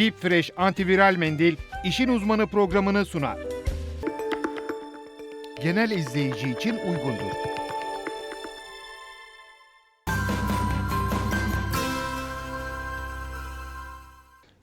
Deep Fresh antiviral mendil işin uzmanı programını sunar. Genel izleyici için uygundur.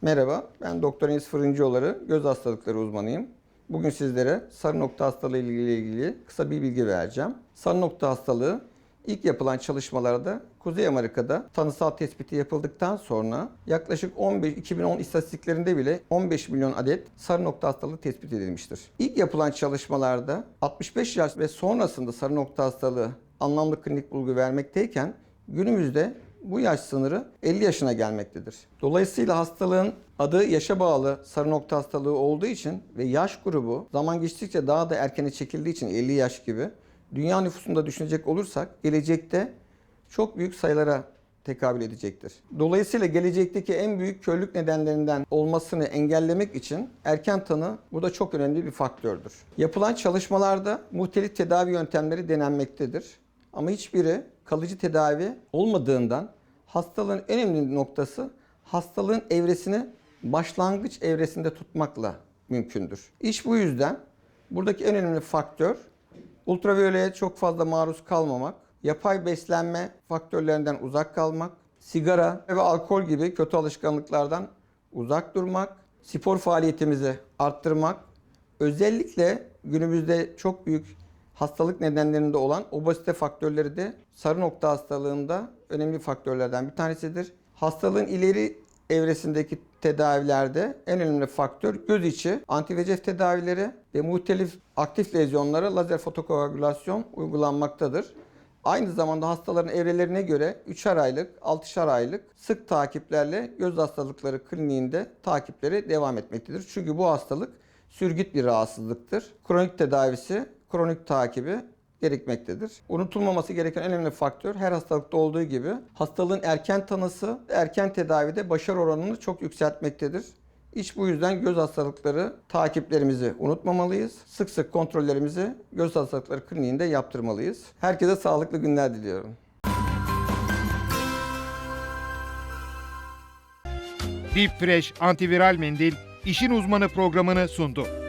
Merhaba, ben Doktor Enis Fırıncıoğulları, göz hastalıkları uzmanıyım. Bugün sizlere sarı nokta hastalığı ile ilgili kısa bir bilgi vereceğim. Sarı nokta hastalığı ilk yapılan çalışmalarda Kuzey Amerika'da tanısal tespiti yapıldıktan sonra yaklaşık 15 2010 istatistiklerinde bile 15 milyon adet sarı nokta hastalığı tespit edilmiştir. İlk yapılan çalışmalarda 65 yaş ve sonrasında sarı nokta hastalığı anlamlı klinik bulgu vermekteyken günümüzde bu yaş sınırı 50 yaşına gelmektedir. Dolayısıyla hastalığın adı yaşa bağlı sarı nokta hastalığı olduğu için ve yaş grubu zaman geçtikçe daha da erkene çekildiği için 50 yaş gibi dünya nüfusunda düşünecek olursak gelecekte çok büyük sayılara tekabül edecektir. Dolayısıyla gelecekteki en büyük körlük nedenlerinden olmasını engellemek için erken tanı bu da çok önemli bir faktördür. Yapılan çalışmalarda muhtelif tedavi yöntemleri denenmektedir. Ama hiçbiri kalıcı tedavi olmadığından hastalığın en önemli noktası hastalığın evresini başlangıç evresinde tutmakla mümkündür. İş bu yüzden buradaki en önemli faktör ultraviyoleye çok fazla maruz kalmamak, yapay beslenme faktörlerinden uzak kalmak, sigara ve alkol gibi kötü alışkanlıklardan uzak durmak, spor faaliyetimizi arttırmak, özellikle günümüzde çok büyük hastalık nedenlerinde olan obezite faktörleri de sarı nokta hastalığında önemli faktörlerden bir tanesidir. Hastalığın ileri evresindeki tedavilerde en önemli faktör göz içi anti-VEGF tedavileri ve muhtelif aktif lezyonlara lazer fotokoagülasyon uygulanmaktadır. Aynı zamanda hastaların evrelerine göre 3'er aylık, 6'şar aylık sık takiplerle göz hastalıkları kliniğinde takipleri devam etmektedir. Çünkü bu hastalık sürgüt bir rahatsızlıktır. Kronik tedavisi, kronik takibi gerekmektedir. Unutulmaması gereken en önemli faktör her hastalıkta olduğu gibi hastalığın erken tanısı, erken tedavide başarı oranını çok yükseltmektedir. İş bu yüzden göz hastalıkları takiplerimizi unutmamalıyız. Sık sık kontrollerimizi göz hastalıkları kliniğinde yaptırmalıyız. Herkese sağlıklı günler diliyorum. Deep Fresh antiviral mendil işin uzmanı programını sundu.